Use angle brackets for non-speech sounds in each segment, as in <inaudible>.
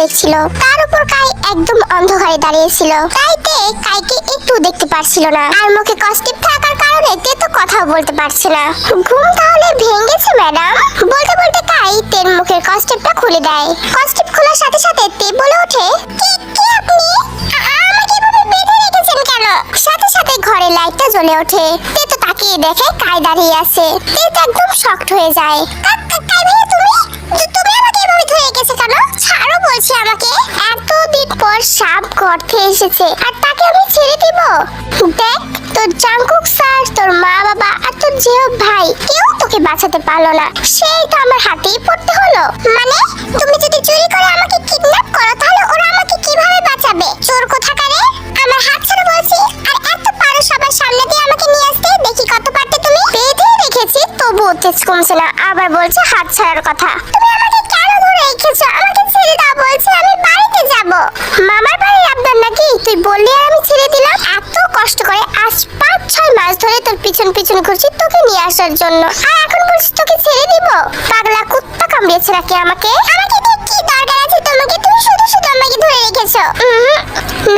দেখছিল, তার উপর কাই একদম অন্ধকারে দাঁড়িয়েছিল। তাইতে কাইকে একটু দেখতে পারছিল না। আর মুখে কষ্ট থাকার কারণে তে তো কথাও বলতে পারছে না। ঘুম তাহলে ভেঙেছে, ম্যাডাম? বলতে বলতে কাই তের মুখের কষ্টটা খুলে দেয়। কষ্ট খোলার সাথে সাথে তে বলে ওঠে, কি কি আপনি? বেঁধে কেন? সাথে সাথে ঘরে লাইটটা জ্বলে ওঠে। তে তাকিয়ে দেখে কাই দাঁড়িয়ে আছে। তে একদম শকড হয়ে যায়। তোর মা বাবা আর ভাই, কেউ তোকে বাঁচাতে পারল না। সেই আমার হাতেই পড়তে হলো। মানে তুমি যদি চুরি করে আমাকে কিডন্যাপ করো, তাহলে ওরা আমাকে কীভাবে বাঁচাবে? চোর কোথাকারে আমার হাত ছাড়া বলছি আর এত পারো সবার সামনে দিয়ে আমাকে নিয়ে আসতে? তবুও তেজ কমছে না, আবার বলছে হাত ছাড়ার কথা। তুমি আমাকে কেন ধরে রেখেছো? আমাকে ছেড়ে দাও, বলছি আমি বাড়িতে যাব। মামার বাড়ির আবদার নাকি? তুই বললি আর আমি ছেড়ে দিলাম। এত কষ্ট করে আজ পাঁচ, ছয় মাস ধরে তোর পিছন পিছন ঘুরছি তোকে নিয়ে আসার জন্য। আর এখন বলছিস তোকে ছেড়ে দিব? পাগলা কুত্তা কামড়িয়েছে নাকি আমাকে? আমাকে দিয়ে কি দরকার আছে তোমাকে? তুমি শুধু শুধু আমাকে ধরে রেখেছো।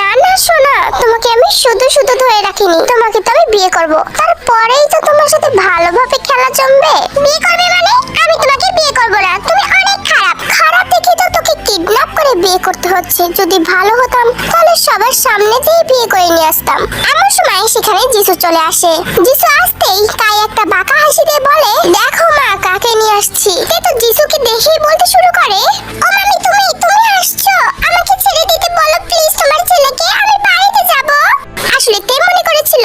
না না শোনা তোমাকে আমি শুধু শুধু ধরে রাখিনি। তোমাকে তো আমি বিয়ে করব। তারপরেই তো তোমার সাথে ভালোভাবে খেলা জমবে। বিয়ে করবে মানে? আমি তোমাকে বিয়ে করব না। তুমি অনেক খারাপ। খারাপ দেখে তো তোকে কিডন্যাপ করে বিয়ে করতে হচ্ছে। যদি ভালো হতাম, তাহলে সবার সামনে দিয়ে বিয়ে করে নিয়ে আসতাম। এমন সময় সেখানে যিশু চলে আসে। যিশু আসতেই কাই একটা বাঁকা হাসি দিয়ে বলে, দেখো মা, কাকে নিয়ে আসছি? সে তো যিশুকে দেখেই বলতে শুরু করে, ও মামি, তুমি তুমি আসছো? আমাকে ছেড়ে দিতে বলো প্লিজ তোমার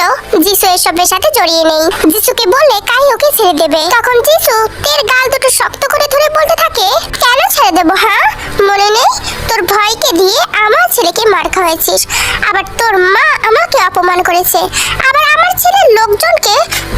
মনে করেছিল যিশু এসবের সাথে জড়িয়ে নেই। যিশুকে বললে কাই ওকে ছেড়ে দেবে? তখন যিশু তের গাল দুটো শক্ত করে ধরে বলতে থাকে, কেন ছেড়ে দেবো হ্যাঁ? মনে নেই? তোর ভয়কে দিয়ে আমার ছেলেকে মার খাওয়াইছিস। আবার তোর মা আমাকে অপমান করেছে। আবার আমার ছেলের লোকজনকে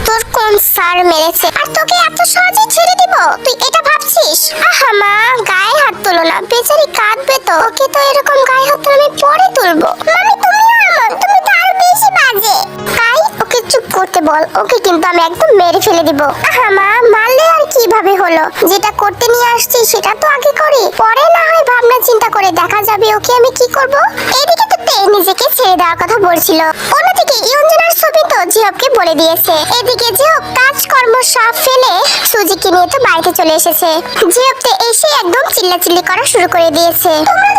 তোর কোন সার মেরেছে? আর তোকে এত সহজে ছেড়ে দিব? তুই এটা ভাবছিস? আহা মা, গায়ে হাত তুলো না। বেচারি কাঁদবে তো। ওকে তো এরকম গায়ে হাত তুলে আমি পরে তুলবো। মামি তুমি এমন তুমি তো আরও বেশি বাজে তাই ওকে চুপ করতে বল, ওকে কিন্তু আমি একদম মেরে ফেলে দিব। আহা মা, মারলে আর কীভাবে হলো? যেটা করতে নিয়ে আসছি সেটা তো আগে করি। পরে না হয় ভাবনা চিন্তা করে দেখা যাবে ওকে আমি কি করব। এদিকে তো তে নিজেকে ছেড়ে দেওয়ার কথা বলছিল। অন্যদিকে ইয়ঞ্জনার ছবি তো জিহবকে বলে দিয়েছে। এদিকে জিহব কাজকর্ম সব ফেলে সুজিকে নিয়ে তো বাড়িতে চলে এসেছে। জিহব তো এসে একদম চিল্লাচিল্লি করা শুরু করে দিয়েছে। তোমরা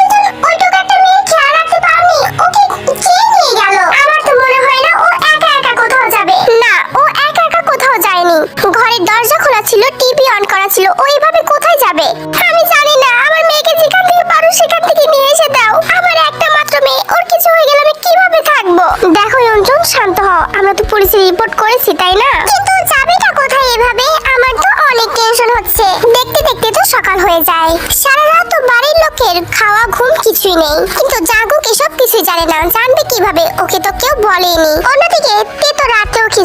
ছিল টিভি অন করা ছিল। ও এইভাবে কোথায় যাবে? আমি জানি না। আমার মেয়েকে যেখান থেকে পারো, সেখান থেকে নিয়ে এসে দাও। আমার একটা মাত্র মেয়ে। ওর কিছু হয়ে গেলে আমি কীভাবে থাকব? দেখো, অঞ্জন, শান্ত হও। আমরা তো পুলিশে রিপোর্ট করেছি, তাই না? কিন্তু যাবেটা কোথায় এভাবে? আমার তো অনেক টেনশন হচ্ছে। দেখতে দেখতে তো সকাল হয়ে যায়। সারা রাত তো বাড়ির লোকের খাওয়া, ঘুম কিছুই নেই। কিন্তু জাগুক এসব কিছুই জানে না। জানবে কীভাবে? ওকে তো কেউ বলেনি। রাতেও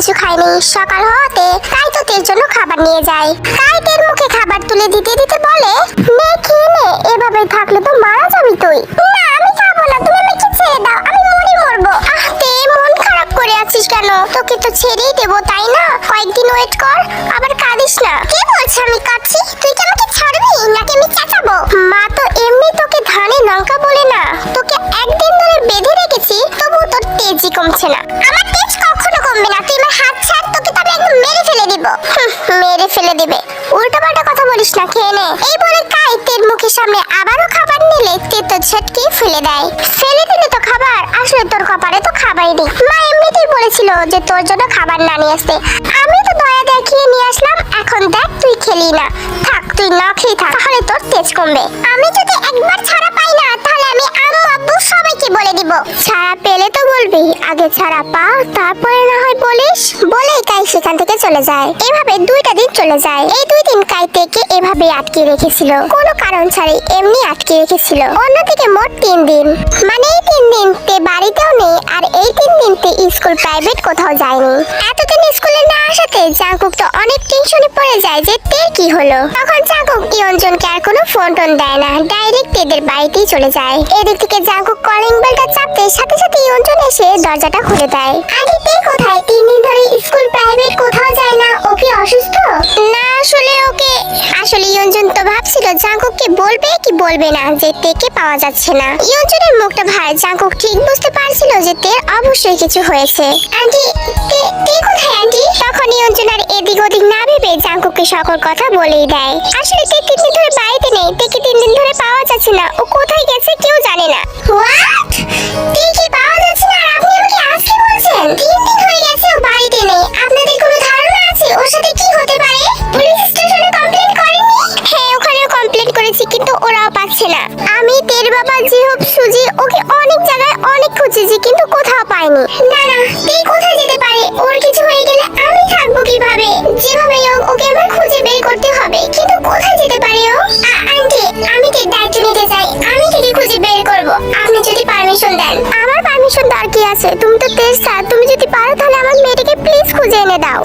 কিছু খায়নি সকাল হওয়াতে তাই তো তের জন্য খাবার নিয়ে যায় তাই তের মুখে খাবার তুলে দিতে দিতে বলে, নে, খেয়ে নে, এভাবে থাকলে তো মারা যাবি তুই। না, আমি খাব না, তুমি আমাকে ছেড়ে দাও, আমি মরে মরবো। আহ, তে, মন খারাপ করে আছিস কেন? তোকে তো ছেড়েই দেবো, তাই না? কয়েকদিন ওয়েট কর, আবার কাঁদিস না। কে বলছে আমি কাঁদছি? তুই কি আমাকে ছাড়বি, নাকি আমি চেঁচাবো? মা তো এমনি তোকে ধানে লঙ্কা বলে না, তোকে একদিন ধরে বেঁধে রেখেছি তবু তোর তেজই কমছে না। আমার তেজ কখনো ফেলে দিবে। উল্টো পাল্টা কথা বলিস না, খেয়ে নে। এই বলে কাই তের মুখের সামনে আবারও খাবার নিলে তে তো ঝটকে ফেলে দেয়। ফেলে দিলে তো খাবার, আসলে তোর কপালে তো খাবারই নেই। মা এমনিতেই বলেছিল যে তোর জন্য খাবার না নিয়ে আসতে। আমি তো দয়া দেখিয়ে নিয়ে আসলাম, এখন দেখ তুই খেলি না। থাক, তুই না খেয়ে থাক, তাহলে তোর তেজ কমবে। আমি যদি একবার ছাড়া পাই না, তাহলে আমি আম্মু আব্বু বলে দিব। ছাড়া পেলে তো বলবি, আগে ছাড়া পা, তারপরে না হয় বলিস বলে কাই সেখান থেকে চলে যায়। এভাবে দুইটা দিন চলে যায়। এই দুই দিন কাই থেকে এভাবে আটকে রেখেছিল। কোনো কারণ ছাড়াই এমনি আটকে রেখেছিল। অন্যদিকে মোট তিন দিন। মানে এই তিন দিন তে বাড়িতেও নেই, আর এই তিন দিন তে স্কুল প্রাইভেট কোথাও যায়নি। এতদিন স্কুলে না আসাতে জাঙ্কুক তো অনেক টেনশনে পড়ে যায় যে তের কি হলো। তখন জাঙ্কুক ইয়ঞ্জনকে আর কোনো ফোন টোন দেয় না ডাইরেক্ট তেদের বাড়িতেই চলে যায়। এদিক থেকে জাঙ্কুক কলিং বেলটা চাপতে সাথে সাথে ইয়ন্ত্রণ এসে দরজাটা খুলে দেয়। আরে কোথায়? তিন দিন ধরে স্কুল, প্রাইভেট কোথাও যায় জাঙ্কুককে বলবে কি বলবে না যে তেকে পাওয়া যাচ্ছে না। ইয়ঞ্জনের মুখটা ভার জাঙ্কুক ঠিক বুঝতে পারছিল যে তের অবশ্যই কিছু হয়েছে। আন্টি, তে তে কোথায় আন্টি? তখন ইয়ঞ্জন এদিক ওদিক না ভেবে জাঙ্কুককে সকল কথা বলেই দেয়। আসলে তে তিন দিন ধরে বাড়িতে নেই, তেকে তিন দিন ধরে পাওয়া যাচ্ছে না। ও কোথায় গেছে কেউ জানে না। হোয়াট তেকে পাওয়া যাচ্ছে না আপনি আমাকে আজকে বলছেন? তিন দিন করেছি কিন্তু ওরাও পাচ্ছে না। আমি তের বাবা, জিহব, সুজি, ওকে অনেক জায়গায় অনেক খুঁজেছি, কিন্তু কোথাও পাইনি। না না তে কোথায় যেতে পারে? ওর কিছু হয়ে গেলে আমি থাকব কীভাবে? যেভাবে হোক, ওকে আমার খুঁজে বের করতে হবে। কিন্তু কোথায় যেতে পারে ও? আন্টি, আমি তের দায়িত্ব নিতে চাই? আমি থেকে খুঁজে বের করব? আপনি যদি পারমিশন দেন। আমার পারমিশন দরকার কি আছে? তুমি তো তেজ স্যার তুমি যদি পারো তাহলে আমার মেয়েটাকে প্লিজ খুঁজে এনে দাও।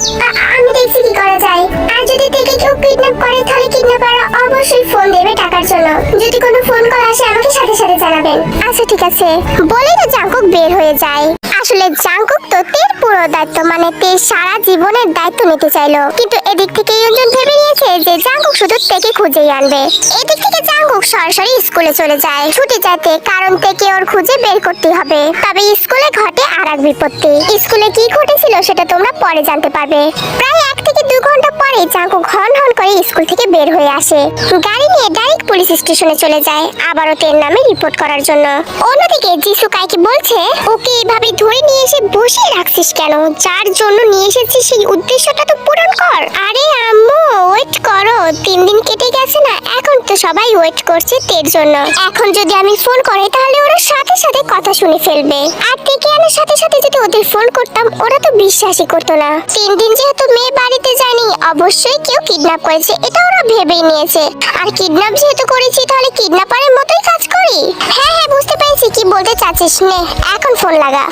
আমি দেখছি কি করা যায়। আর যদি থেকে কেউ কিডন্যাপ করে, তাহলে কিডন্যাপাররা অবশ্যই ফোন দেবে টাকার জন্য। যদি কোনো ফোন কল আসে, আমাকে সাথে সাথে জানাবেন। আচ্ছা ঠিক আছে। বলেই তো জাঙ্কুক বের হয়ে যায়। আসলে জাঙ্কুক তো তের পুরো দায়িত্ব মানে তের সারা জীবনের দায়িত্ব নিতে চাইলো। কিন্তু এদিক থেকে ইয়ঞ্জন ভেবে নিয়েছে যে জাঙ্কুক শুধু তেকে খুঁজেই আনবে। এদিক থেকে জাঙ্কুক সরাসরি স্কুলে চলে যায়। ছুটি যাতে কারণ থেকে ওর খুঁজে বের করতে হবে। তবে স্কুলে ঘটে আর এক বিপত্তি। স্কুলে কি ঘটেছিল সেটা তোমরা পরে জানতে পারবে। প্রায় এক থেকে দু ঘণ্টা পরে জাঙ্কুক হন হন করে স্কুল থেকে বের হয়ে আসে। গাড়ি নিয়ে ডাইরেক্ট পুলিশ স্টেশনে চলে যায়, আবারও তের নামে রিপোর্ট করার জন্য। অন্যদিকে জিসু কাইকে বলছে, ওকে এভাবে ধরে নিয়ে এসে বসিয়ে রাখছিস কেন? যার জন্য নিয়ে এসেছিস সেই উদ্দেশ্যটা তো পূরণ কর। আরে আম্মু ওয়েট করো। তিন দিন কেটে গেছে না, এখন তো সবাই ওয়েট করছে তের জন্য। এখন যদি আমি ফোন করি তাহলে ওরা সাথে সাথে কথা শুনে ফেলবে। আর থেকে আনার সাথে সাথে যদি ওদের ফোন করতাম, ওরা তো বিশ্বাসই করতো না। তিন দিন যেহেতু মেয়ে বাড়িতে যায়নি, অবশ্যই কেউ কিডন্যাপ করেছে, এটা ওরা ভেবেই নিয়েছে। আর কিডন্যাপ যেহেতু করেছি, তাহলে কিডন্যাপারের মতোই কাজ করি। হ্যাঁ হ্যাঁ বুঝতে পেরেছি, কি চাচ্ছিস নে, এখন ফোন লাগা।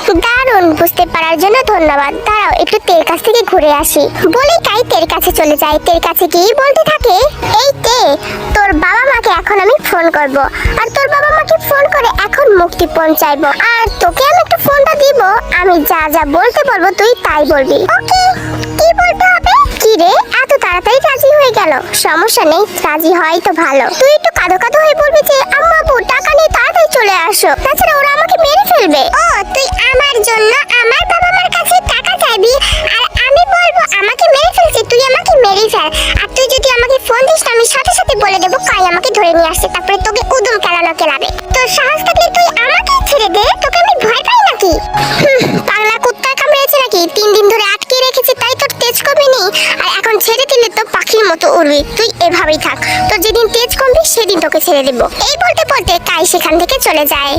বুঝতে পারার জন্য ধন্যবাদ। দাঁড়াও, একটু তের কাছ থেকে ঘুরে আসি। কাই তের কাছে চলে যায় তের কাছে বলতে থাকে, এই তে, তোর বাবা মাকে এখন আমি ফোন করব। আর তোর বাবা মাকে ফোন করে এখন মুক্তি পৌঁছাইবো আর তোকে আমি একটা ফোনটা দিব। আমি যা যা বলতে বলব, তুই তাই বলবি। ওকে, কি বলতে হবে? কি রে, এত তাড়াতাড়ি রাজি হয়ে গেল। সমস্যা নেই, রাজি হয় তো ভালো। তুই একটু কাঁদো কাঁদো হয়ে বলবি যে, আম্মা টাকা নিয়ে তাড়াতাড়ি চলে আসো। তাছাড়া ওরা আমাকে মেরে ফেলবে। ও, তুই আমার জন্য আমার বাবা মার কাছে টাকা চাইবি, আর আমি বলব আমাকে মেরে ফেলছে, তুই আমাকে মেরে ফেল। আর তুই যদি আমাকে ফোন দিস আমি সাথে সাথে বলে দেবো কাই আমাকে ধরে নিয়ে আসছে, তারপরে তোকে উদুম কেলানো কেলাবে। তোর সাহস থাকলে তুই আমাকে ছেড়ে দে, তোকে আমি ভয় পাই নাকি? পাগলা কুত্তায় কামড়েছে নাকি? তিন দিন ধরে আটকে রেখেছি, তাই তোর তেজ কমেনি আর এখন ছেড়ে দিলে তো পাখির মতো উড়বি, তুই এভাবেই থাক। তোর যেদিন তেজ কমবে সেদিন তোকে ছেড়ে দেব। এই বলতে বলতে কাই সেখান থেকে চলে যায়।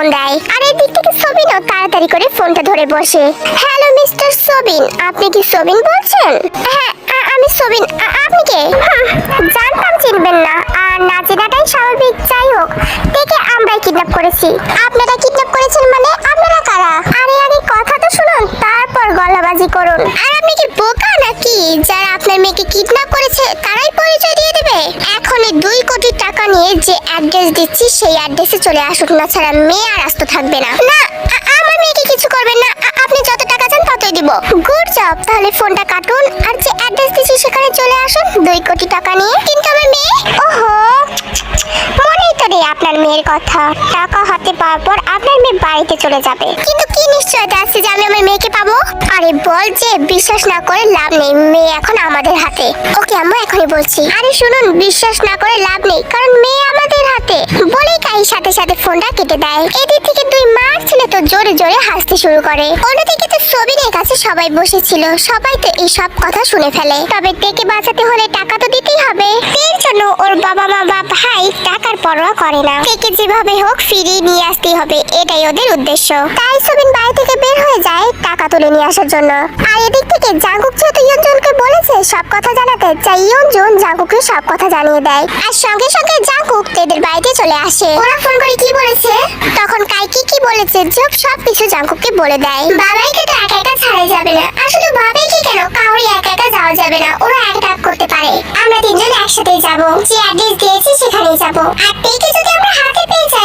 ফোন দেয়। আর এদিক থেকে সবিনও তাড়াতাড়ি করে ফোনটা ধরে বসে। হ্যালো মিস্টার সবিন, আপনি কি সবিন বলছেন? হ্যাঁ আমি সবিন আপনি কে? জানতাম চিনবেন না। আর না চেনাটাই স্বাভাবিক, যাই হোক, দেখে আমরাই কিডন্যাপ করেছি। আপনারা কিডন্যাপ করেছেন মানে আপনারা কারা? আরে আরে, কথা তো শুনুন, তারপর গলাবাজি করুন। আর আপনি কি বোকা নাকি? যারা আপনার মেয়েকে কিডন্যাপ করেছে, তারাই পরিচয় দিয়ে দেবে? এখন এই দুই কোটি নিয়ে যে অ্যাড্রেস দিচ্ছি, সেই অ্যাড্রেসে চলে আসুক না ছাড়া মেয়ে আর আসতে থাকবে না। না আমার মেয়েকে কিছু করবেন না। আপনি যত টাকা চান ততই দিব। গুড জব তাহলে ফোনটা কাটুন, আর যে অ্যাড্রেস দিচ্ছি সেখানে চলে আসুন, দুই কোটি টাকা নিয়ে। কিন্তু আমার মেয়ে, ওহো! মেয়ের কথা। টাকা হাতে পাওয়ার পর আপনার মেয়ে বাড়িতে চলে যাবে। কিন্তু কি নিশ্চয়তা আছে যে আমি আমার মেয়েকে পাবো? আরে বল যে বিশ্বাস না করে লাভ নেই। মেয়ে এখন আমাদের হাতে। ওকে আম্মু এখনই বলছি। আরে শুনুন বিশ্বাস না করে লাভ নেই। কারণ মেয়ে আমাদের হাতে বলেই কাই সাথে সাথে ফোনটা কেটে দেয়। এদিক থেকে দুই মার ছেলে তো জোরে জোরে হাসতে শুরু করে। অন্যদিকে তো সবিনের কাছে সবাই বসেছিল। সবাই তো এই সব কথা শুনে ফেলে। তবে তেকে বাঁচাতে হলে টাকা তো দিতেই হবে। এর জন্য ওর বাবা মা বা ভাই টাকার পরোয়া করে না। তেকে যেভাবে হোক ফিরিয়ে নিয়ে আসতেই হবে। এটাই ওদের উদ্দেশ্য। তাই সবিন বাড়ি থেকে বের হয়ে যায় টাকা তুলে নিয়ে আসার জন্য। আর এদিক থেকে জাঙ্কুক যেহেতু ইয়ঞ্জনকে বলেছে, সব কথা জানাতে চাই ইয়ঞ্জন জাঙ্কুককে সব কথা জানিয়ে দেয়। আর সঙ্গে সঙ্গে জাঙ্কুক তেদের বাড়িতে চলে আসে। ওরা ফোন করে কি বলেছে? তখন কাইকি কি বলেছে? জব সব কিছু জাঙ্কুককে বলে দেয়। বাবাইকে তো একা একা ছাড়াই যাবে না। আর শুধু বাবাইকে কেন? কাউরি একা একা যাওয়া যাবে না। ওরা এক ডাক করতে পারে। আমরা তিনজন একসাথেই যাব। যে অ্যাড্রেস দিয়েছি সেখানেই যাব। আর তেকে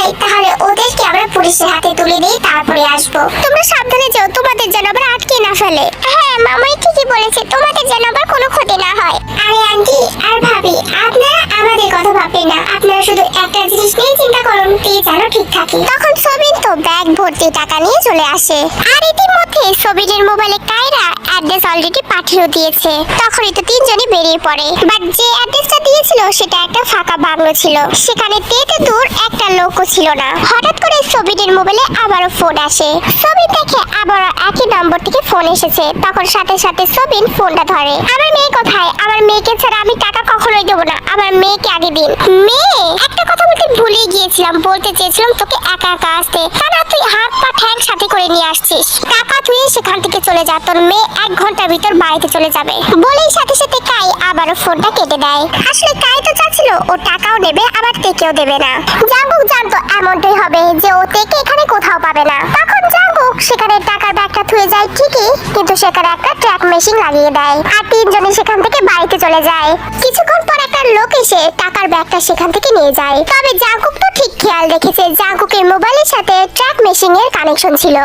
যাই তাহলে ওদেরকে আমরা পুলিশের হাতে তুলে দিয়ে তারপরে আসব। তোমরা সাবধানে যাও, তোমাদের যেন আবার আটকে না ফেলে। হ্যাঁ মামাই ঠিকই বলেছে, তোমাদের যেন আবার কোনো ক্ষতি না হয়। আরে আন্টি, আর ভাবি, আপনারা আমাদের কথা ভাববেন না। আপনারা শুধু একটা জিনিস নিয়ে চিন্তা করুন দিয়ে যেন ঠিক থাকে। তখন সবিন তো ব্যাগ ভর্তি টাকা নিয়ে চলে আসে। আর ইতিমধ্যে সবিনের মোবাইলে কায়রা অ্যাড্রেস অলরেডি পাঠিয়ে দিয়েছে। তখনই তো তিনজনই বেরিয়ে পড়ে। বাট যে অ্যাড্রেসটা দিয়েছিল, সেটা একটা ফাঁকা বাংলো ছিল। সেখানে তেতে দূর একটা লোকও ছিল না। হঠাৎ করে সবিনের মোবাইলে আবারও ফোন আসে। সবিন দেখে আবারও একই নম্বর থেকে ফোন এসেছে। তখন সাথে সাথে সবিন ফোনটা ধরে। আমার মেয়ে কোথায়? আমার মেয়েকে ছাড়া আমি টাকা কখনোই দেবো না। আমার মেয়েকে আগে দিন। মেয়ে, একটা কথা বলতে ভুলে গিয়েছিলাম। বলতে চেয়েছিলাম তোকে একা একা আসতে। তা তুই হাত পা ঠ্যাং সাথে করে নিয়ে আসছিস। টাকা তুই সেখান থেকে চলে যা। তোর মেয়ে এক ঘণ্টার ভিতর বাড়িতে চলে যাবে। বলেই সাথে সাথে কাই আবারও ফোনটা কেটে দেয়। আসলে কাই তো চাচ্ছিল। ও টাকাও নেবে, আবার তেকেও দেবে না। জাঙ্গুক জানতো এমনটাই হবে যে ও তেকে এখানে কোথাও পাবে না। তখন জাঙ্গুক সেখানে টাকার ব্যাগটা থুয়ে যায় ঠিকই, কিন্তু সেখানে একটা ট্র্যাক মেশিন লাগিয়ে দেয় আর তিনজনে সেখান থেকে বাড়িতে চলে যায়। কিছুক্ষণ পর একটা লোক এসে টাকার ব্যাগটা সেখান থেকে নিয়ে যায়। তবে জাঙ্কুক তো ঠিক খেয়াল রেখেছে, জাঙ্কুকের মোবাইলের সাথে ট্র্যাক মেশিনের কানেকশন ছিল।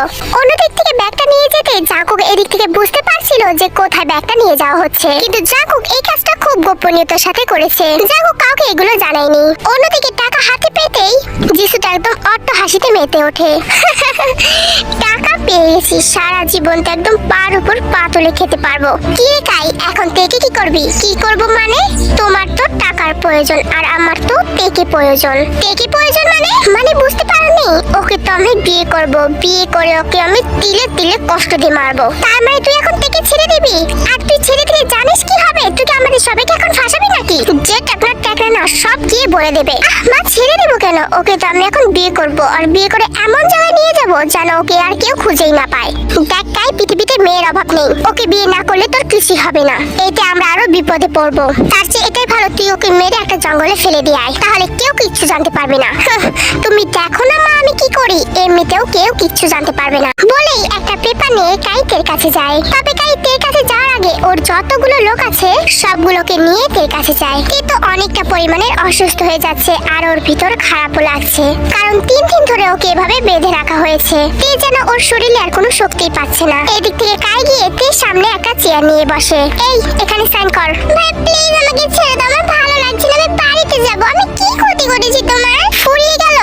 অন্যদিক থেকে ব্যাগটা নিয়ে যেতে জাঙ্কুক এদিক থেকে বুঝতে পারছিল যে কোথায় ব্যাগটা নিয়ে যাওয়া হচ্ছে। কিন্তু জাঙ্কুক এই কাজটা খুব গোপনীয়তার সাথে করেছে। জাঙ্কুক কাউকে এগুলো জানায়নি। অন্যদিকে টাকা হাতে পেতেই যিশুটা একদম অট্ট হাসিতে মেতে ওঠে। <laughs> টাকা পেয়ে গেছি সারা জীবন তো একদম পার উপর পা তুলে খেতে পারব। কি রে কাই এখন থেকে কি করবি? কি করব মানে? তোমার তো টাকার প্রয়োজন আর আমার তো টেকে প্রয়োজন। টেকে প্রয়োজন মানে? মানে বুঝতে পারোনি? ওকে তো আমি বিয়ে করব। বিয়ে করে ওকে আমি তিলে তিলে কষ্ট দিয়ে মারবো। তার মানে তুই এখন টেকে ছেড়ে দিবি? আর তুই ছেড়ে দিলে জানিস কি হবে? তুই কি আমাদের সবাইকে এখন ফাঁসাবি নাকি? যে টাকলা টাকলা না, সব গিয়ে বলে দেবে। মা, ছেড়ে দেবো কেন? ওকে তো আমি এখন বিয়ে করব। আর বিয়ে করে এমন জায়গায় নিয়ে যেন ওকে আর কেউ খুঁজেই না পায়। দেখ তাই পৃথিবীতে মেয়ের অভাব নেই। ওকে বিয়ে না করলে তোর কিছুই হবে না। এতে আমরা আরও বিপদে পড়ব। তার চেয়ে এটাই ভালো, তুই ওকে মেরে একটা জঙ্গলে ফেলে দিয়ে আয়। তাহলে কেউ কিচ্ছু জানতে পারবে না। তুমি দেখো না মা, আমি কি করি? এমনিতেও কেউ কিচ্ছু জানতে পারবে না। বলেই একটা পেপার নিয়ে কাইতের কাছে যায়। তবে কাইতের কাছে যাওয়ার আগে ওর যতগুলো লোক আছে, সবগুলোকে নিয়ে তের কাছে যায়। তে তো অনেকটা পরিমাণে অসুস্থ হয়ে যাচ্ছে আর ওর ভিতর খারাপও লাগছে। কারণ তিন দিন ধরে ওকে এভাবে বেঁধে রাখা হয়েছে। তে যেন ওর শরীরে আর কোনো শক্তি পাচ্ছে না। এদিক থেকে কাই গিয়ে তের সামনে একটা চেয়ার নিয়ে বসে। এই, এখানে সাইন কর। ভাই প্লিজ আমাকে ছেড়ে দাও। আমার ভালো লাগছে না। আমি বাড়িতে যাব। আমি কি ক্ষতি করেছি তোমার? ফুরিয়ে গেল।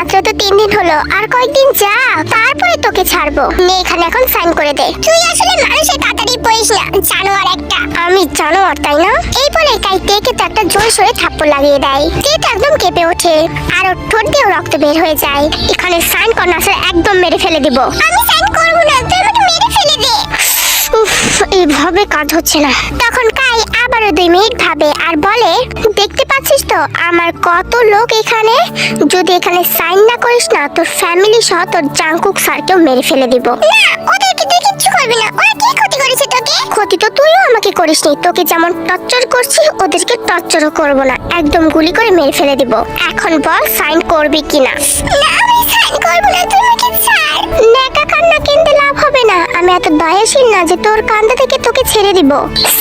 মাত্র তো তিন দিন হলো, আর কয়েকদিন যা, তারপরে তোকে ছাড়বো। নে, এখানে এখন সাইন করে দে। তুই আসলে মানুষের তাড়াতাড়ি পড়িস না, জানোয়ার একটা। আমি জানোয়ার, তাই না? এই বলে কাই তেকে তো একটা জোর সরে থাপ্পড় লাগিয়ে দেয়। তে তো একদম কেঁপে ওঠে, আর ওর ঠোঁট দিয়েও রক্ত বের হয়ে যায়। এখানে সাইন করনা একদম মেরে ফেলে দিব। আমি সাইন করব না তুই আমাকে মেরে ফেলে দে এইভাবে কাজ হচ্ছে না। তখন কাই আবারও দুই মিনিট ভাবে আর বলে, দেখতে পাচ্ছিস তো, আমার কত লোক এখানে? যদি এখানে সাইন না করিস না, তোর ফ্যামিলি সহ তোর জাঙ্কুক স্যারকেও মেরে ফেলে দিব। না ওদেরকে তুই কিচ্ছু করবি না? ওরা কি ক্ষতি করেছে তোকে? ক্ষতি তো তুইও আমাকে করিসনি। তোকে যেমন টর্চার করছি, ওদেরকে টর্চারও করব না। একদম গুলি করে মেরে ফেলে দিব। এখন বল সাইন করবি কিনা? না না, আমি এত দয়াশীল না যে তোর কান্দা থেকে তোকে ছেড়ে দিব।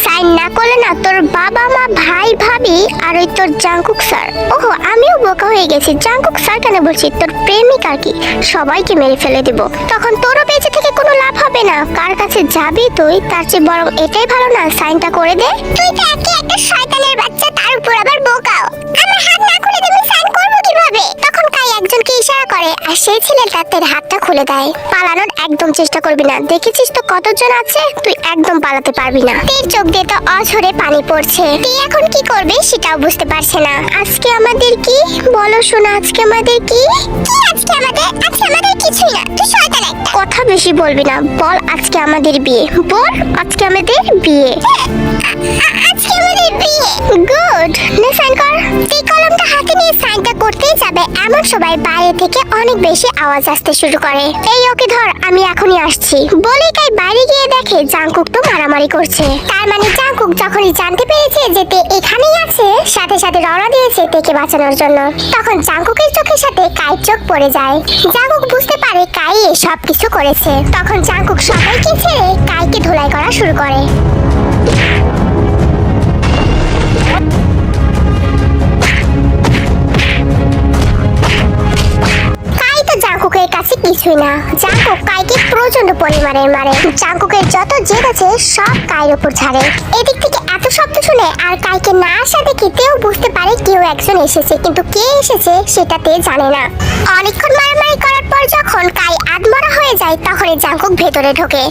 সাইন না করলে না তোর বাবা মা, ভাই, ভাবি আর ওই তোর জাঙ্কুক স্যার। ওহো, আমিও বোকা হয়ে গেছি। জাঙ্কুক স্যার কেন বলছি? তোর প্রেমিক আর কি? সবাইকে মেরে ফেলে দিব। তখন তোরও বেঁচে থেকে কোনো লাভ হবে না। কার কাছে যাবি তুই? তার চেয়ে বরং এটাই ভালো না। সাইনটা করে দে। তুই তো একে একটা শয়তানের বাচ্চা, তার উপর আবার বোকাও। আমার হাত না খুলে দেবে সাইন করব কীভাবে? তখন একজনকে ইশারা করে, আর সেই ছেলেটা তোর হাতটা খুলে দেয়। পালানোর একদম চেষ্টা করবি না। দেখেছিস তো কতজন আছে? তুই একদম পালাতে পারবি না। তের চোখ দিয়ে তো অঝরে পানি পড়ছে। তুই এখন কি করবে সেটাও বুঝতে পারছে না। আজকে আমাদের কি? বলো শোনা, আজকে আমাদের কি? আজকে আমাদের? আজকে আমাদের কিছুই না। তুই শয়তান কথা বেশি বলবি না। বল আজকে আমাদের বিয়ে। বল আজকে আমাদের বিয়ে। আজকে আমাদের বিয়ে। গুড। নে সাইন কর। তুই কলমটা হাতে নিয়ে সাইনটা করতেই যাবে। এমন সবাই বাইরে থেকে অনেক বেশি আওয়াজ আসতে শুরু করে। এই ওকে ধর, আমি এখনই আসছি। বলে কাই বাইরে গিয়ে দেখে জাংকুক তো মারামারি করছে। তার মানে জাংকুক যখনই জানতে পেরেছে যে তে এখানেই আছে, সাথে সাথে রওনা দিয়েছে তেকে বাঁচানোর জন্য। তখন জাংকুকের চোখের সাথে কাই চোখ পড়ে যায়। জাংকুক বুঝতে পারে কাই সব কিছু করেছে। তখন জাংকুক সবাইকে ছেড়ে কাইকে ধুলাই করা শুরু করে। কিছুই না। জাঙ্কুক কাইকে প্রচণ্ড পরিমাণের মারে। জাঙ্কুকের যত জেদ আছে, সব কায়ের উপর ছাড়ে এদিক থেকে এত শব্দ শুনে আর কাইকে না আসা দেখে তেও বুঝতে পারে কেউ একজন এসেছে, কিন্তু কে এসেছে সেটা তে জানে না। অনেকক্ষণ মারামারি করার পর যখন কাই আদমরা হয়ে যায়, তখনই জাঙ্কুক ভেতরে ঢোকে।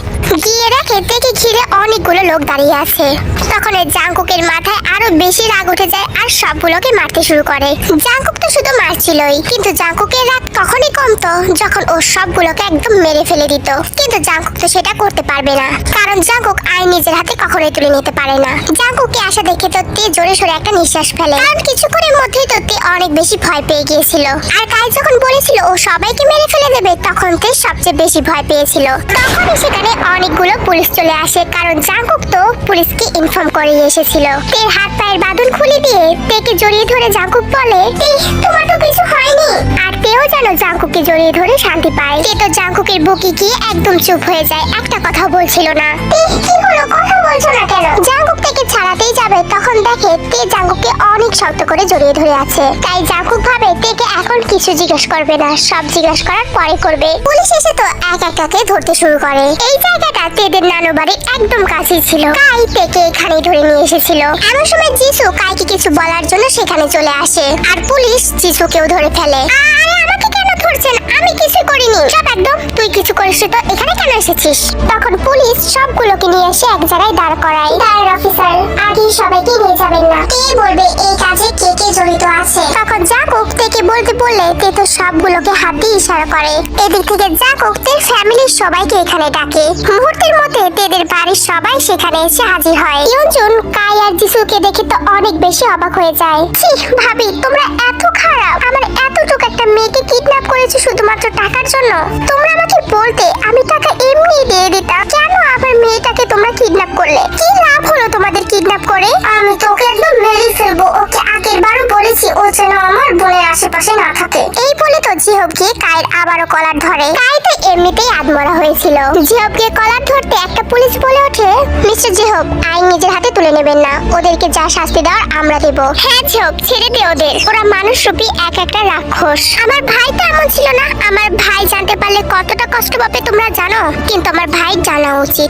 গিয়ে দেখে তেকে ঘিরে অনেকগুলো লোক দাঁড়িয়ে আছে। তখন জাঙ্কুকের মাথায় আরও বেশি রাগ উঠে যায় আর সবগুলোকে মারতে শুরু করে। জাঙ্কুক তো শুধু মারছিলই, কিন্তু জাঙ্কুকের রাগ তখনই কমতো যখন ও সবগুলোকে একদম মেরে ফেলে দিত। কিন্তু জাঙ্কুক তো সেটা করতে পারবে না, কারণ জাঙ্কুক আইন নিজের হাতে কখনোই তুলে নিতে পারে না। জাঙ্কুককে আসা দেখে তো তে জোরে সোরে একটা নিঃশ্বাস ফেলে। কারণ কিছুক্ষণের মধ্যেই তো তে অনেক বেশি ভয় পেয়ে গিয়েছিল। আর কাই যখন বলেছিল ও সবাইকে মেরে ফেলে দেবে তখন তে সবচেয়ে বেশি ভয় পেয়েছিল। তখনই সেখানে অনেকগুলো পুলিশ চলে আসে কারণ জাঙ্কুক তো পুলিশকে ইনফর্ম করে এসেছিল। তের হাত পায়ের বাঁধন খুলে দিয়ে তেকে জড়িয়ে ধরে জাঙ্কুক বলে "ইহ, তোমার তো কিছু হয়নি। আর তেও যেন জাঙ্কুককে জড়িয়ে ধরে শান্তি পায়। তে তো জাঙ্কুকের বুকে গিয়ে একদম চুপ হয়ে যায় একটা কথা বলছিল না। "ইহ, কি হলো? কথা বলছো না কেন? জাঙ্কুক থেকে ছাড়াতেই যাবে, তখন দেখে তে জাঙ্কুককে অনেক শক্ত করে জড়িয়ে ধরে আছে। তাই জাঙ্কুক ভাবে তেকে এখন কিছু জিজ্ঞেস করবে না, সব জিজ্ঞেস করার পরে করবে। পুলিশ এসে তো এক একাকে ধরতে শুরু করে। এই জায়গাটা তেদের নানু বাড়ি একদম কাছেই ছিল। কাই তেকে এখানে ধরে নিয়ে এসেছিল। এমন সময় জিসু কাইকে কিছু বলার জন্য সেখানে চলে আসে। আর পুলিশ জিসুকেও ধরে ফেলে। আরে আমাকে কেন ধরছেন আমি কিছু করিনি। সব একদম। তুই কিছু করিস তো? এখানে কেন এসেছিস? তখন পুলিশ সবগুলোকে নিয়ে এসে এক জায়গায় দাঁড় করায়। দাঁড় অফিসার, আগে সবাইকে নিয়ে যাবেন না। কে বলবে এই কাজে কে কে জড়িত আছে? তখন জাকুক তেকে বলতে বললে তে তো সবগুলোকে হাত দিয়ে ইশারা করে। এদিক থেকে জাকুক তের ফ্যামিলির সবাইকে এখানে ডাকে। মুহূর্তের মধ্যে তেদের বাড়ির সবাই সেখানে এসে হাজির হয়। ইয়ঞ্জুন কাই আর জিসুকে দেখে তো অনেক বেশি অবাক হয়ে যায়। ছি, ভাবি, তোমরা এত খারাপ। আমার এতটুকু একটা মেয়েকে কিডন্যাপ করেছ শুধুমাত্র টাকার জন্য? তোমরা আমাকে বলতে আমি টাকা এমনি দিয়ে দিতাম আবার মেয়েটাকে তোমরা কিডন্যাপ করলে? কি লাভ হলো তোমাদের কিডন্যাপ করে? আমি তো ওকে একদম মেরে ফেলব। ওকে আগের বলেছি, ও যেন আমার বোনের আশেপাশে না থাকে। এই বলে তো জিহব গিয়ে কায়ের আবারও কলার ধরে। কাই তো এমনিতেই আদমরা হয়েছিল। জিহব গিয়ে কলার ধরতে একটা পুলিশ বলে ওঠে? মিস্টার জিহব, আইন নিজের হাতে তুলে নেবেন না। ওদেরকে যা শাস্তি দেওয়ার আমরা দেব। হ্যাঁ জিহব, ছেড়ে দে ওদের। ওরা মানুষ রূপী এক একটা রাক্ষস। আমার ভাই তো এমন ছিল না। আমার ভাই জানতে পারলে কতটা কষ্ট পাবে তোমরা জানো? কিন্তু আমার ভাই জানা উচিত।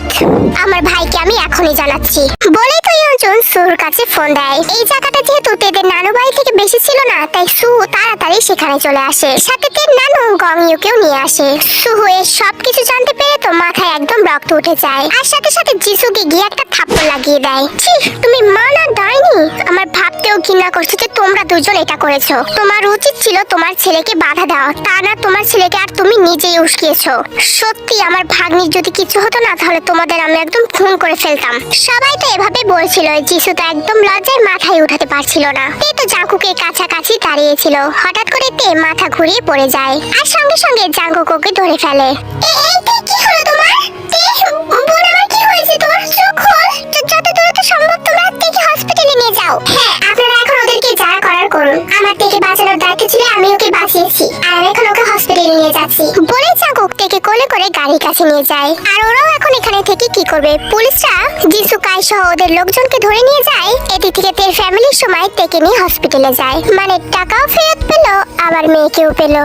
আমার ভাইকে আমি এখনই জানাচ্ছি। বলেই তো ইয়ঞ্জন সুর কাছে ফোন দেয়। এই জায়গাটা যেহেতু তেদের নানু বাড়ি থেকে বেশি ছিল না, তাই সু তাড়াতাড়ি সেখানে চলে আসে। সাথে তের নানু গংইউকেও নিয়ে আসে। সুহু এর সবকিছু জানতে পেরে তো মাথায় একদম রক্ত উঠে যায়। আর সাথে সাথে জিসুকে গিয়ে একটা থাপ্পড় লাগিয়ে দেয়। ছি, তুমি মা না ডাইনি আমার ভাবতেও ঘৃণা করছে যে তোমরা দুজন এটা করেছ। তোমার উচিত ছিল তোমার ছেলেকে বাধা দেওয়া। তা না, তোমার ছেলেকে আর তুমি নিজেই উস্কিয়েছো। সত্যি, আমার ভাগ্নির যদি কিছু হতো না, তাহলে তোমাদের আমি একদম খুন করে ফেলতাম। সবাই তো এভাবে বলছিল জিসু তো একদম লজ্জায় মাথায় উঠাতে পারছিল না। তে তো জাঙ্কুকের কাছাকাছি দাঁড়িয়েছিল। হঠাৎ করে তে মাথা ঘুরিয়ে পড়ে যায় আর সঙ্গে সঙ্গে জাঙ্কুক ধরে ফেলে। হসপিটালে নিয়ে যাও। হ্যাঁ আপনারা এখন ওদেরকে যা করার করুন। আমার তেকে বাঁচানোর দায়িত্ব ছিল, আমি ওকে বাঁচিয়েছি। আর এখন ওকে হসপিটালে নিয়ে যাচ্ছি। বলে কোলে কাছে নিয়ে যায়। আর ওরাও এখন এখানে থেকে কি করবে? পুলিশরা সহ ওদের লোকজনকে ধরে নিয়ে যায়। এদিক থেকে তের ফ্যামিলির সময় নিয়ে হসপিটালে যায়। মানে টাকাও ফেরত পেল, আবার মেয়েকেও পেল।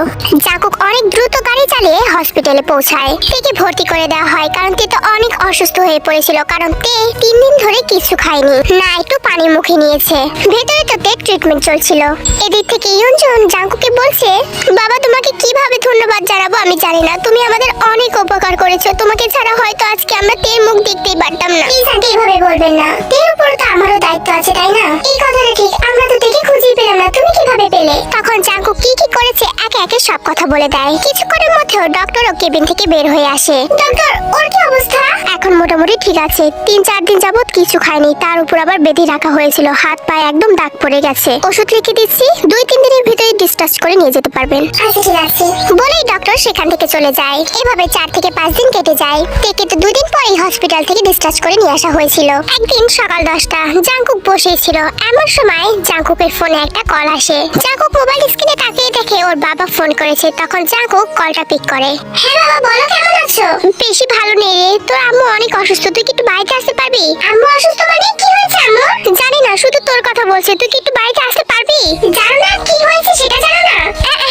জাকুক অনেক দ্রুত গাড়ি চালিয়ে হসপিটালে পৌঁছায়। তেকে ভর্তি করে দেওয়া হয়, কারণ তে তো অনেক অসুস্থ হয়ে পড়েছিল, কারণ তে তিন দিন ধরে কিছু খায়নি। না, একটু পানি মুখে নিয়েছে। ভেতরে তো তে ট্রিটমেন্ট চলছিল। এদিক থেকে ইয়ঞ্জন জাঙ্কুকে বলছে, বাবা, তোমাকে কীভাবে ধন্যবাদ জানাব আমি জানি না। তুমি আমাদের অনেক উপকার করেছ তোমাকে ছাড়া হয়তো আজকে আমরা তের মুখ দেখতেই পারতাম না। প্লিজ আন্টি এভাবে বলবেন না। তের উপর তো আমারও দায়িত্ব আছে তাই না? এই কথাটা ঠিক আমরা তো দেখে খুঁজেই পেলাম না তুমি কীভাবে পেলে? তখন জাঙ্কু কি কি করেছে একে একে সব কথা বলে দেয়। কিছুক্ষণের মধ্যেও ডক্টর ও কেবিন থেকে বের হয়ে আসে। ডক্টর ওর কি অবস্থা? এখন মোটামুটি ঠিক আছে তিন চার দিন যাবত কিছু খায়নি তার উপর আবার বেঁধে রাখা হয়েছিল হাত পায়ে একদম দাগ পড়ে গেছে। ওষুধ লিখে দিচ্ছি দুই তিন দিনের ভিতরে ডিসচার্জ করে নিয়ে যেতে পারবেন। আচ্ছা ঠিক আছে। বলেই ডক্টর সেখান থেকে চলে যায়। এভাবে চার থেকে পাঁচ দিন কেটে যায়। থেকে তো দুই দিন পরেই হসপিটাল থেকে ডিসচার্জ করে নিয়ে আসা হয়েছিল। একদিন সকাল দশটা, জাঙ্কুক বসেছিল। এমন সময় জাঙ্কুকের ফোনে একটা কল আসে। জাঙ্কুক মোবাইল স্ক্রিনে তাকিয়ে দেখে ওর বাবা ফোন করেছে। তখন জাঙ্কুক কলটা পিক করে। হ্যাঁ বাবা, বলো কেমন আছো? বেশি ভালো নেই রে। তোর আম্মু অনেক অসুস্থ। তুই কি একটু বাড়িতে আসতে পারবি? আম্মু অসুস্থ মানে? কি হয়েছে আম্মু? জানি না। শুধু তোর কথা বলছে। তুই কি একটু বাড়িতে আসতে পারবি? জানো না, কি হয়েছে সেটা জানো না?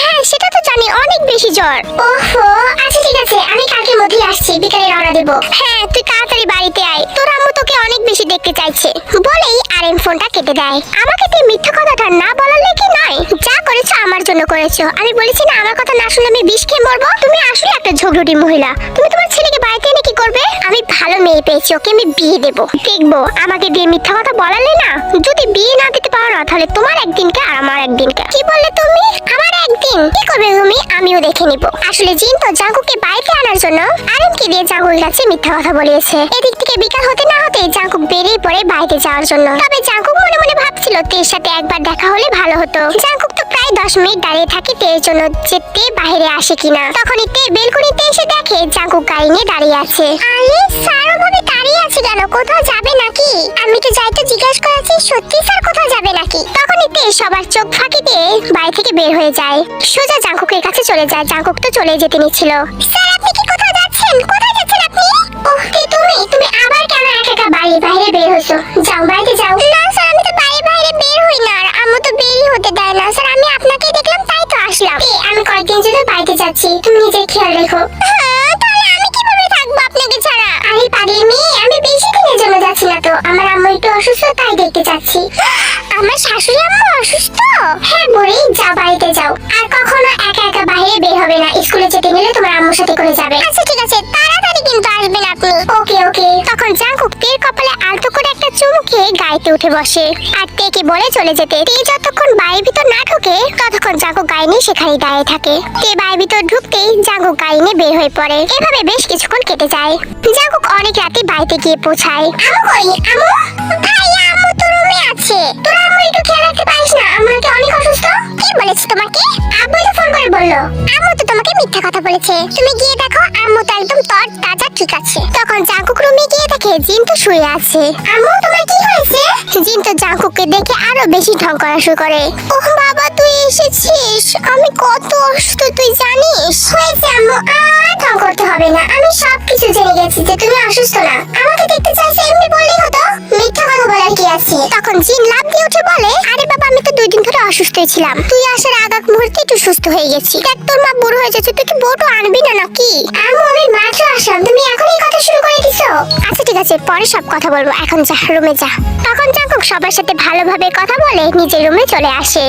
হ্যাঁ সেটা তো জানি। অনেক বেশি জ্বর। ওহো আসছে বিকালে রওনা দিব। হ্যাঁ তুই তাড়াতাড়ি বাড়িতে আয়। তোর আম্মু দেখতে চাইছে। বলেই আর এম ফোনটা কেটে দেয়। আমাকে তুই মিথ্যা কথাটা না বলার লেগে নয়। যা করেছ আমার জন্য করেছ। আমি বলেছি না, আমার কথা না শুনে আমি বিষ খেয়ে মরবো। তুমি আসলে একটা ঝগড়ুটি মহিলা। তুমি তোমার ছেলেকে বাড়িতে এনে কি করবে? আমি ভালো মেয়ে পেয়েছি, ওকে আমি বিয়ে দেব। দেখব, আমাকে দিয়ে মিথ্যা কথা বলালে না? যদি বিয়ে না দিতে পারো না, তাহলে তোমার একদিনকে আর আমার একদিনকে। কি বললে তুমি? আমার একদিন। কি করবে তুমি? আমিও দেখে নিব। আসলে জিন তো জাঙ্কুকে বাড়িতে আনার জন্য আরেমকে দিয়ে জাঙ্কুর কাছে মিথ্যা কথা বলিয়েছে। এদিক থেকে বিকাল হতে না হতে জাঙ্কুক বেরিয়ে পড়ে বাড়িতে যাওয়ার জন্য। তবে জাঙ্কুক মনে মনে ভাবছিল, তের সাথে একবার দেখা হলে ভালো হতো। জাঙ্কুক তো প্রায় দশ মিনিট দাঁড়িয়ে থাকে তের জন্য, যে তে বাইরে আসে কিনা। তখনই তে বেলকুনিতে এসে দেখে জাঙ্কুক গাড়ি নিয়ে দাঁড়িয়ে আছে। আরে স্যারও ভাবে দাঁড়িয়ে আছে কেন? কোথাও যাবে নাকি? আমি তো যাই তো জিজ্ঞাসা করেছি, সত্যি স্যার, কোথাও যাবে নাকি? তখনই তে সবার চোখ ফাঁকি দিয়ে বাড়ি থেকে বের হয়ে যায়। সোজা জাঙ্কুকের কাছে চলে যায়। জাঙ্কুক তো চলে যেতে নিচ্ছিল। স্যার, আপনি কি কোথাও যাচ্ছেন? কোথায় যাচ্ছেন আপনি? তে, তুমি তুমি বাড়ির বাইরে বের হইছো। যাও বাড়িতে যাও। না স্যার আমি তো বাড়ির বাইরে বের হই না আর আম্মু তো বেরই হতে দেয় না। স্যার আমি আপনাকে দেখলাম তাই তো আসলাম। তে, আমি কয়েকদিন জন্য বাড়িতে যাচ্ছি তুমি নিজের খেয়াল রেখো। হ্যাঁ তাহলে আমি কীভাবে থাকব আপনাকে ছাড়া? আরে পাগলি মেয়ে আমি বেশি দিনের জন্য যাচ্ছি না তো। আমার আম্মু একটু অসুস্থ তাই দেখতে যাচ্ছি আমার শাশুড়ি আম্মু অসুস্থ? হ্যাঁ বুড়ি যাও বাড়িতে যাও। আর কখনো একা একা বাইরে বের হবে না। স্কুলে যেতে গেলে তোমার আম্মুর সাথে করে যাবে। আচ্ছা ঠিক আছে তাড়াতাড়ি কিন্তু আসবেন আপনি। খেয়ে গাড়িতে উঠে বসে। আর তেকে বলে চলে যেতে? তে যতক্ষণ বাড়ির ভিতর না ঢোকে, ততক্ষণ জাঙ্কুক গাড়ি নিয়ে সেখানেই দাঁড়িয়ে থাকে। তে বাড়ির ভিতর ঢুকতেই জাঙ্কুক গাড়ি নিয়ে বের হয়ে পড়ে। এভাবে বেশ কিছুক্ষণ কেটে যায়। জাঙ্কুক অনেক রাতে বাড়িতে গিয়ে পৌঁছায়। আমু কই? আমু? ভাইয়া আমু তো রুমে আছে। আমু একটু খেয়াল রাখতে পারিস না। আমু নাকি অনেক অসুস্থ। তোমাকে? তো ফোন করে আম্মু তো তোমাকে মিথ্যা কথা বলেছে। তুমি গিয়ে দেখো, আম্মু তো একদম তর তাজা ঠিক আছে। তখন জাঙ্কুক রুমে গিয়ে দেখে জিন তো শুয়ে আছে। আম্মু তোমার কি হয়েছে? জিন তো জাঙ্কুককে দেখে আরও বেশি ঢং করা শুরু করে। ওহ বাবা তুই এসেছিস। আমি কত অসুস্থ তুই জানিস? হয়েছে আম্মু। আর ঢং করতে হবে না। আমি সব কিছু জেনে গেছি যে তুমি অসুস্থ না। আমাকে দেখতে চাইছে এমনি বললেই হতো মিথ্যা কথা বলার কি আছে? তখন জিন লাভ দিয়ে উঠে বলে আরে বাবা আমি তো দুই দিন ধরে অসুস্থই ছিলাম। তুই আসার আগ আগ মুহূর্তে একটু সুস্থ হয়ে গেছি দেখ তোর মা বুড়ো হয়ে যাচ্ছে তুই কি বউটা আনবি না নাকি? আমু আমি মাত্র আসলাম। তুমি এখন এই কথা শুরু করে দিছো। আচ্ছা ঠিক আছে, পরে সব কথা বলব। এখন যা, রুমে যা। তখন চাকুক সবার সাথে ভালোভাবে কথা বলে নিজের রুমে চলে আসে।